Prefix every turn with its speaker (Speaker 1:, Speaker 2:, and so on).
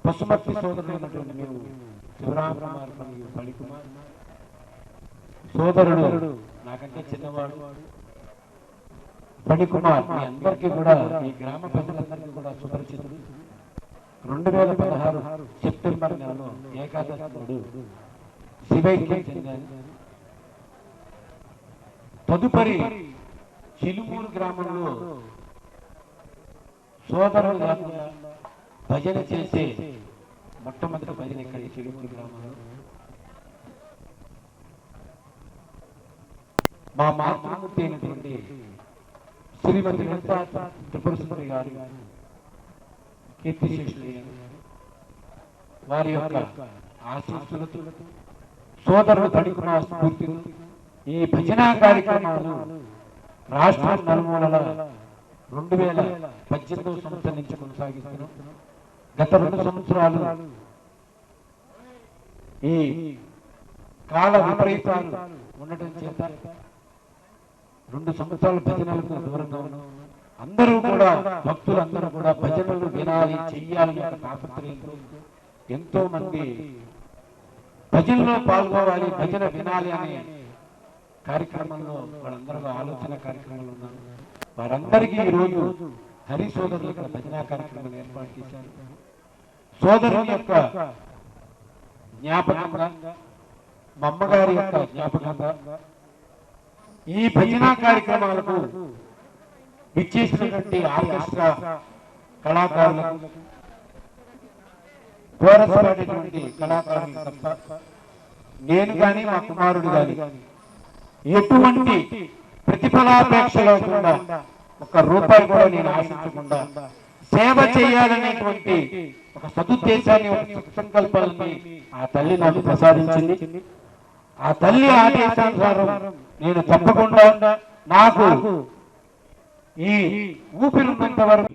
Speaker 1: వారి పశుమర్తి సోదరుడైనటువంటి మేము శివరామ కుమార్ మరియు ఫణికుమార్ సోదరుడు నాకంటే చిన్నవాడు. ఫణికుమార్ మీ అందరికీ కూడా ఈ గ్రామ ప్రజలందరికీ కూడా సుపరిచితుడు. రెండు వేల పదహారు సెప్టెంబర్ నెలలో ఏకాదశుడు నాడు శివైక్యం చెందాను తదుపరి చిలుమూరు గ్రామంలో సోదరుడు లేకుండా భజన చేసే మొట్టమొదటి భజన ఇక్కడ చిలుమూరు గ్రామంలో. మా మాతృమూర్తి అయినటువంటి శ్రీమతి త్రిపుర సుందరి గారు కీర్తిశేషులు వారి యొక్క ఆశీస్సులతో సోదరులు తడుకున్న స్ఫూర్తితో ఈ భజన కార్యక్రమాలు రాష్ట్రం నలుమూలల రెండు వేల పద్దెనిమిదవ సంవత్సరం నుంచి కొనసాగిస్తున్నాం. గత రెండు సంవత్సరాలు ఈ కాల విపరీతాలు ఉండటం చేత రెండు సంవత్సరాలు భజనలకు దూరంగా అందరూ కూడా భక్తులు అందరూ కూడా భజనలు వినాలి చెయ్యాలని అని తాపత్రయంతో ఎంతో మంది భజనలో పాల్గొవాలి భజన వినాలి అనే కార్యక్రమంలో వాళ్ళందరూ ఆలోచన కార్యక్రమాలు ఉన్నారు వారందరికీ ఈరోజు హరి సోదరులు ఇక్కడ భజనా కార్యక్రమం ఏర్పాటు చేశారు. సోదరుని యొక్క జ్ఞాపకంగా మా అమ్మగారి యొక్క జ్ఞాపకంగా ఈ భజనా కార్యక్రమాలకు ఇచ్చేసినటువంటి ఆర్కెస్ట్రా కళాకారులకు కోరస్ పాడేటువంటి కళాకారులు తప్ప నేను కానీ మా కుమారుడు కానీ ఎటువంటి ప్రతిఫలాపేక్ష లేకుండా ఒక రూపాయి కూడా నేను ఆశించకుండా సేవ చేయాలనేటువంటి ఒక సదుద్దేశాన్ని ఒక సంకల్పాలని ఆ తల్లి నాకు ప్రసాదించింది. ఆ తల్లి ఆదేశానుసారం నేను తప్పకుండా నాకు ఈ ఊపిరి ఉన్నంత వరకు